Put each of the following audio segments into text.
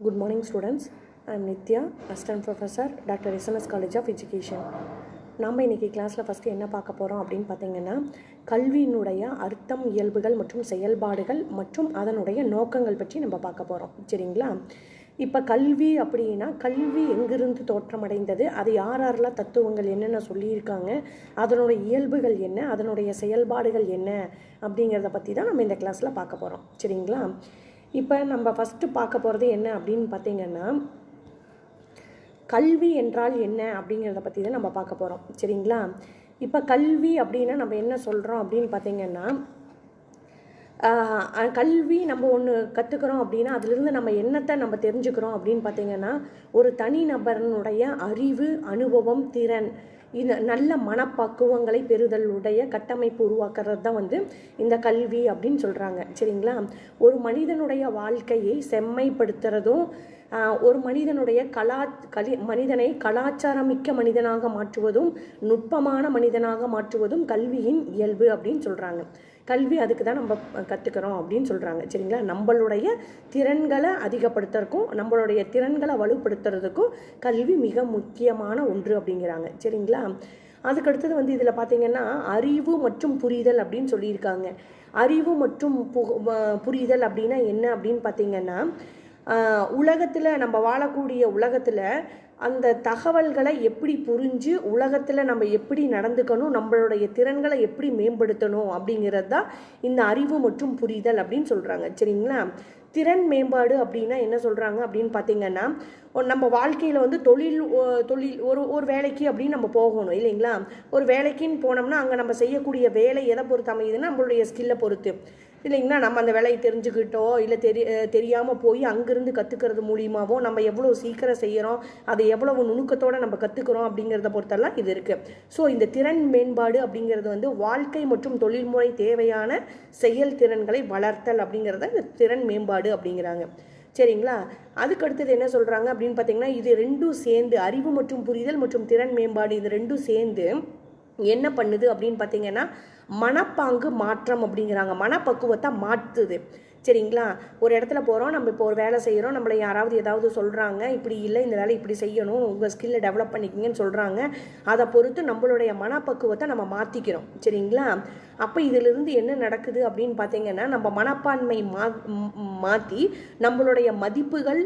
Good morning, students. I'm Nitya, Assistant Professor, Dr. SMS college of education நாம் இன்றைக்கி கிளாஸில் first என்ன பார்க்க போகிறோம் அப்படின்னு பார்த்தீங்கன்னா கல்வியினுடைய அர்த்தம் இயல்புகள் மற்றும் செயல்பாடுகள் மற்றும் அதனுடைய நோக்கங்கள் பற்றி நம்ம பார்க்க போகிறோம் சரிங்களா இப்போ கல்வி அப்படின்னா கல்வி எங்கிருந்து தோற்றமடைந்தது அது யார் யாரெல்லாம் தத்துவங்கள் என்னென்ன சொல்லியிருக்காங்க அதனுடைய இயல்புகள் என்ன அதனுடைய செயல்பாடுகள் என்ன அப்படிங்கிறத பற்றி தான் நம்ம இந்த கிளாஸில் பார்க்க போகிறோம் சரிங்களா இப்போ நம்ம ஃபஸ்ட்டு பார்க்க போகிறது என்ன அப்படின்னு பார்த்தீங்கன்னா கல்வி என்றால் என்ன அப்படிங்கிறத பற்றி தான் நம்ம பார்க்க போகிறோம் சரிங்களா? இப்போ கல்வி அப்படின்னா நம்ம என்ன சொல்கிறோம் அப்படின்னு பார்த்தீங்கன்னா கல்வி நம்ம ஒன்று கற்றுக்குறோம் அப்படின்னா அதுலேருந்து நம்ம என்னத்தை நம்ம தெரிஞ்சுக்கிறோம் அப்படின்னு பார்த்தீங்கன்னா ஒரு தனிநபரனுடைய அறிவு அனுபவம் திறன் இந்த நல்ல மனப்பக்குவங்களை பெறுதலுடைய கட்டமைப்பு உருவாக்குறது தான் வந்து இந்த கல்வி அப்படின்னு சொல்கிறாங்க சரிங்களா? ஒரு மனிதனுடைய வாழ்க்கையை செம்மைப்படுத்துறதும் ஒரு மனிதனுடைய கலா கலி மனிதனை கலாச்சாரமிக்க மனிதனாக மாற்றுவதும் நுட்பமான மனிதனாக மாற்றுவதும் கல்வியின் இயல்பு அப்படின்னு சொல்கிறாங்க கல்வி அதுக்கு தான் நம்ம கற்றுக்கிறோம் அப்படின்னு சொல்கிறாங்க சரிங்களா? நம்மளுடைய திறன்களை அதிகப்படுத்துறதுக்கும் நம்மளுடைய திறன்களை வலுப்படுத்துறதுக்கும் கல்வி மிக முக்கியமான ஒன்று அப்படிங்கிறாங்க. சரிங்களா? அதுக்கடுத்தது வந்து இதில் பார்த்தீங்கன்னா அறிவு மற்றும் புரிதல் அப்படின்னு சொல்லியிருக்காங்க. அறிவு மற்றும் புரிதல் அப்படின்னா என்ன அப்படின்னு பார்த்தீங்கன்னா உலகத்தில் நம்ம வாழக்கூடிய உலகத்தில் அந்த தகவல்களை எப்படி புரிஞ்சு உலகத்தில் நம்ம எப்படி நடந்துக்கணும் நம்மளுடைய திறன்களை எப்படி மேம்படுத்தணும் அப்படிங்கிறது தான் இந்த அறிவு மற்றும் புரிதல் அப்படின்னு சொல்கிறாங்க சரிங்களா? திறன் மேம்பாடு அப்படின்னா என்ன சொல்கிறாங்க அப்படின்னு பார்த்தீங்கன்னா நம்ம வாழ்க்கையில் வந்து தொழில் தொழில் ஒரு ஒரு வேலைக்கு அப்படின்னு நம்ம போகணும் இல்லைங்களா? ஒரு வேலைக்குன்னு போனோம்னா அங்கே நம்ம செய்யக்கூடிய வேலை எதை பொறுத்து அமையுதுன்னா நம்மளுடைய ஸ்கில்லை பொறுத்து. இல்லைங்கன்னா நம்ம அந்த வேலையை தெரிஞ்சுக்கிட்டோ இல்லை தெரி தெரியாமல் போய் அங்கேருந்து கற்றுக்கிறது மூலியமாவோ நம்ம எவ்வளோ சீக்கிரம் செய்கிறோம் அதை எவ்வளவு நுணுக்கத்தோடு நம்ம கற்றுக்குறோம் அப்படிங்கிறத பொறுத்தெல்லாம் இது இருக்குது ஸோ இந்த திறன் மேம்பாடு அப்படிங்கிறது வந்து வாழ்க்கை மற்றும் தொழில்முறை தேவையான செயல் திறன்களை வளர்த்தல் அப்படிங்கிறத இந்த திறன் மேம்பாடு அப்படிங்கிறாங்க. சரிங்களா? அதுக்கு அடுத்தது என்ன சொல்கிறாங்க அப்படின்னு பார்த்தீங்கன்னா இது ரெண்டும் சேர்ந்து அறிவு மற்றும் புரிதல் மற்றும் திறன் மேம்பாடு இது ரெண்டும் சேர்ந்து என்ன பண்ணுது அப்படின்னு பார்த்தீங்கன்னா மனப்பாங்கு மாற்றம் அப்படிங்கிறாங்க. மனப்பக்குவத்தை மாற்றுது சரிங்களா? ஒரு இடத்துல போகிறோம் நம்ம இப்போ ஒரு வேலை செய்கிறோம் நம்மளை யாராவது ஏதாவது சொல்கிறாங்க இப்படி இல்லை இந்த வேலை இப்படி செய்யணும் உங்கள் ஸ்கில்லை டெவலப் பண்ணிக்கிங்கன்னு சொல்கிறாங்க அதை பொறுத்து நம்மளுடைய மனப்பக்குவத்தை நம்ம மாற்றிக்கிறோம் சரிங்களா? அப்போ இதிலிருந்து என்ன நடக்குது அப்படின்னு பார்த்தீங்கன்னா நம்ம மனப்பான்மை மா மாற்றி நம்மளுடைய மதிப்புகள்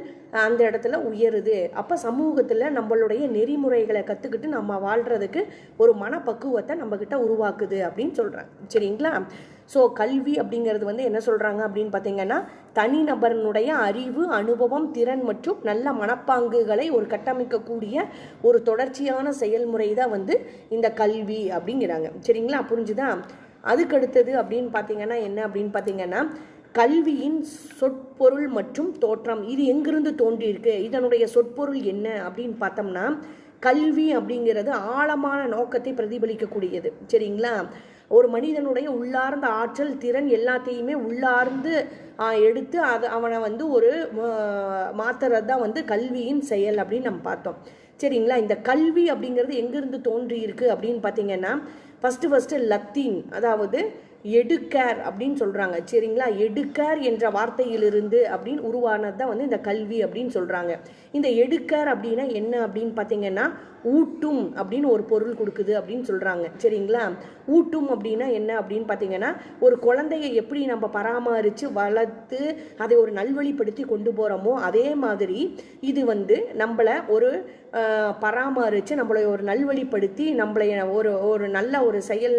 அந்த இடத்துல உயருது. அப்போ சமூகத்தில் நம்மளுடைய நெறிமுறைகளை கற்றுக்கிட்டு நம்ம வாழ்கிறதுக்கு ஒரு மனப்பக்குவத்தை நம்மக்கிட்ட உருவாக்குது அப்படின்னு சொல்கிறாங்க சரிங்களா? ஸோ கல்வி அப்படிங்கிறது வந்து என்ன சொல்கிறாங்க அப்படின்னு பார்த்தீங்கன்னா தனிநபரனுடைய அறிவு அனுபவம் திறன் மற்றும் நல்ல மனப்பாங்குகளை ஒரு கட்டமைக்கக்கூடிய ஒரு தொடர்ச்சியான செயல்முறை தான் வந்து இந்த கல்வி அப்படிங்கிறாங்க. சரிங்களா? புரிஞ்சுதா? அதுக்கடுத்தது அப்படின்னு பார்த்தீங்கன்னா என்ன அப்படின்னு பார்த்தீங்கன்னா கல்வியின் சொற்பொருள் மற்றும் தோற்றம். இது எங்கிருந்து தோன்றியிருக்கு? இதனுடைய சொற்பொருள் என்ன அப்படின்னு பார்த்தோம்னா கல்வி அப்படிங்கிறது ஆழமான நோக்கத்தை பிரதிபலிக்கக்கூடியது. சரிங்களா? ஒரு மனிதனுடைய உள்ளார்ந்த ஆற்றல் திறன் எல்லாத்தையுமே உள்ளார்ந்து எடுத்து அதை அவனை வந்து ஒரு மாத்துறது தான் வந்து கல்வியின் செயல் அப்படின்னு நம்ம பார்த்தோம். சரிங்களா? இந்த கல்வி அப்படிங்கிறது எங்கேருந்து தோன்றி இருக்கு அப்படின்னு பார்த்தீங்கன்னா ஃபஸ்ட்டு ஃபஸ்ட்டு லத்தீன் அதாவது எடுக்கேர் அப்படின்னு சொல்கிறாங்க சரிங்களா? எடுக்கேர் என்ற வார்த்தையிலிருந்து அப்படின்னு உருவானது தான் வந்து இந்த கல்வி அப்படின்னு சொல்கிறாங்க இந்த எடுக்கேர் அப்படின்னா என்ன அப்படின்னு பார்த்தீங்கன்னா ஊட்டும் அப்படின்னு ஒரு பொருள் கொடுக்குது அப்படின்னு சொல்கிறாங்க சரிங்களா? ஊட்டும் அப்படின்னா என்ன அப்படின்னு பார்த்தீங்கன்னா ஒரு குழந்தைய எப்படி நம்ம பராமரித்து வளர்த்து அதை ஒரு நல்வழிப்படுத்தி கொண்டு போகிறோமோ அதே மாதிரி இது வந்து நம்மளை ஒரு பராமரித்து நம்மளை ஒரு நல்வழிப்படுத்தி நம்மளை ஒரு ஒரு நல்ல ஒரு செயல்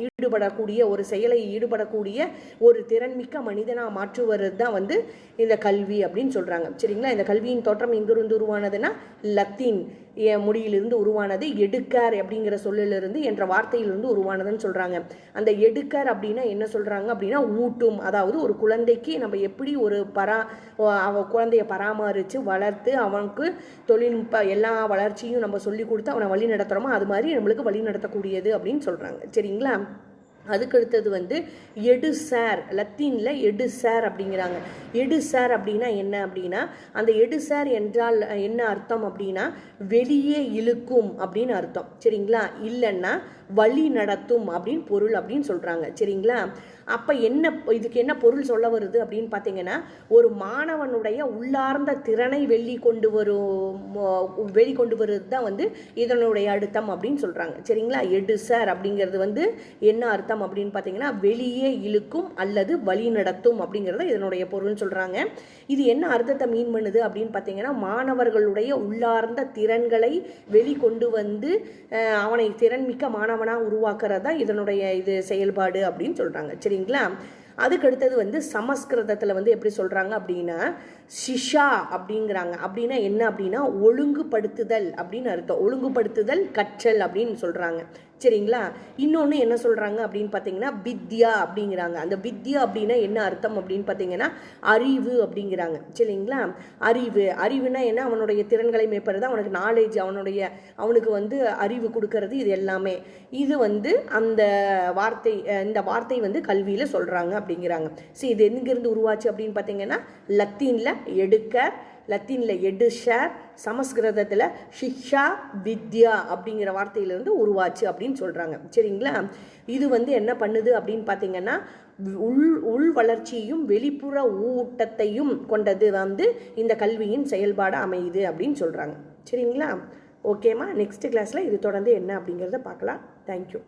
ஈடுபடக்கூடிய ஒரு செயலை ஈடுபடக்கூடிய ஒரு திறன்மிக்க மனிதனாக மாற்றுவது தான் வந்து இந்த கல்வி அப்படின்னு சொல்கிறாங்க சரிங்களா? இந்த கல்வியின் தோற்றம் எங்கிருந்து உருவானதுன்னா லத்தீன். எ- முடியிலிருந்து உருவானது எடுக்கார் அப்படிங்கிற சொல்லிலிருந்து என்ற வார்த்தையிலிருந்து உருவானதுன்னு சொல்கிறாங்க அந்த எடுக்கார் அப்படின்னா என்ன சொல்கிறாங்க அப்படின்னா ஊட்டும். அதாவது ஒரு குழந்தைக்கு நம்ம எப்படி ஒரு பரா அவ குழந்தைய பராமரித்து வளர்த்து அவனுக்கு தொழில்நுட்ப எல்லா வளர்ச்சியும் நம்ம சொல்லி கொடுத்து அவனை வழி நடத்துகிறோமோ அது மாதிரி நம்மளுக்கு வழி நடத்தக்கூடியது அப்படின்னு சொல்கிறாங்க சரிங்களா? அதுக்கடுத்தது வந்து எடு சார் லத்தீனில் எடு சார் அப்படிங்கிறாங்க. எடு சார் அப்படின்னா என்ன அப்படின்னா அந்த எடு சார் என்றால் என்ன அர்த்தம் அப்படின்னா வெளியே இழுக்கும் அப்படின்னு அர்த்தம். சரிங்களா? இல்லைன்னா வழி நடத்தும் அப்படின்னு பொருள் அப்படின்னு சொல்கிறாங்க சரிங்களா? அப்போ என்ன இதுக்கு என்ன பொருள் சொல்ல வருது அப்படின்னு பார்த்தீங்கன்னா ஒரு மாணவனுடைய உள்ளார்ந்த திறனை வெளி கொண்டு வரும் வெளிக்கொண்டு வருது தான் வந்து இதனுடைய அர்த்தம் அப்படின்னு சொல்கிறாங்க சரிங்களா? எடு சார் அப்படிங்கிறது வந்து என்ன அர்த்தம் அப்படின்னு பார்த்தீங்கன்னா வெளியே இழுக்கும் அல்லது வழி நடத்தும் அப்படிங்கிறத இதனுடைய பொருள்னு சொல்கிறாங்க இது என்ன அர்த்தத்தை மீன் பண்ணுது அப்படின்னு பார்த்தீங்கன்னா மாணவர்களுடைய உள்ளார்ந்த திறன்களை வெளிக்கொண்டு வந்து அவனை திறன்மிக்க மாணவனாக உருவாக்குறதா இதனுடைய இது செயல்பாடு அப்படின்னு சொல்கிறாங்க சரி சரிங்களா அதுக்கு அடுத்தது வந்து சமஸ்கிருதத்தில் வந்து எப்படி சொல்கிறாங்க அப்படின்னா ஷிஷா அப்படிங்கிறாங்க. அப்படின்னா என்ன அப்படின்னா ஒழுங்குபடுத்துதல் அப்படின்னு அர்த்தம். ஒழுங்குபடுத்துதல் கற்றல் அப்படின்னு சொல்கிறாங்க சரிங்களா? இன்னொன்று என்ன சொல்கிறாங்க அப்படின்னு பார்த்தீங்கன்னா வித்யா அப்படிங்கிறாங்க. அந்த வித்யா அப்படின்னா என்ன அர்த்தம் அப்படின்னு பார்த்தீங்கன்னா அறிவு அப்படிங்கிறாங்க. சரிங்களா? அறிவு. அறிவுனா என்ன? அவனுடைய திறன்களை மேற்படுறது அவனுக்கு நாலேஜ் அவனுடைய அவனுக்கு வந்து அறிவு கொடுக்கறது இது எல்லாமே. இது வந்து அந்த வார்த்தை இந்த வார்த்தை வந்து கல்வியில் சொல்கிறாங்க அப்படிங்கிறாங்க. ஸோ இது எங்கிருந்து உருவாச்சு அப்படின்னு பார்த்தீங்கன்னா லத்தீனில் எடுக்க லத்தீனில் எடுஷர் சமஸ்கிருதத்தில் ஷிக்ஷா வித்யா அப்படிங்கிற வார்த்தையிலிருந்து உருவாச்சு அப்படின்னு சொல்கிறாங்க சரிங்களா? இது வந்து என்ன பண்ணுது அப்படின்னு பார்த்தீங்கன்னா உள் உள் வளர்ச்சியும் வெளிப்புற ஊட்டத்தையும் கொண்டது வந்து இந்த கல்வியின் செயல்பாடு அமையுது அப்படின்னு சொல்கிறாங்க சரிங்களா? ஓகேம்மா? நெக்ஸ்ட் கிளாஸில் இது தொடர்ந்து என்ன அப்படிங்கிறத பார்க்கலாம். தேங்க்யூ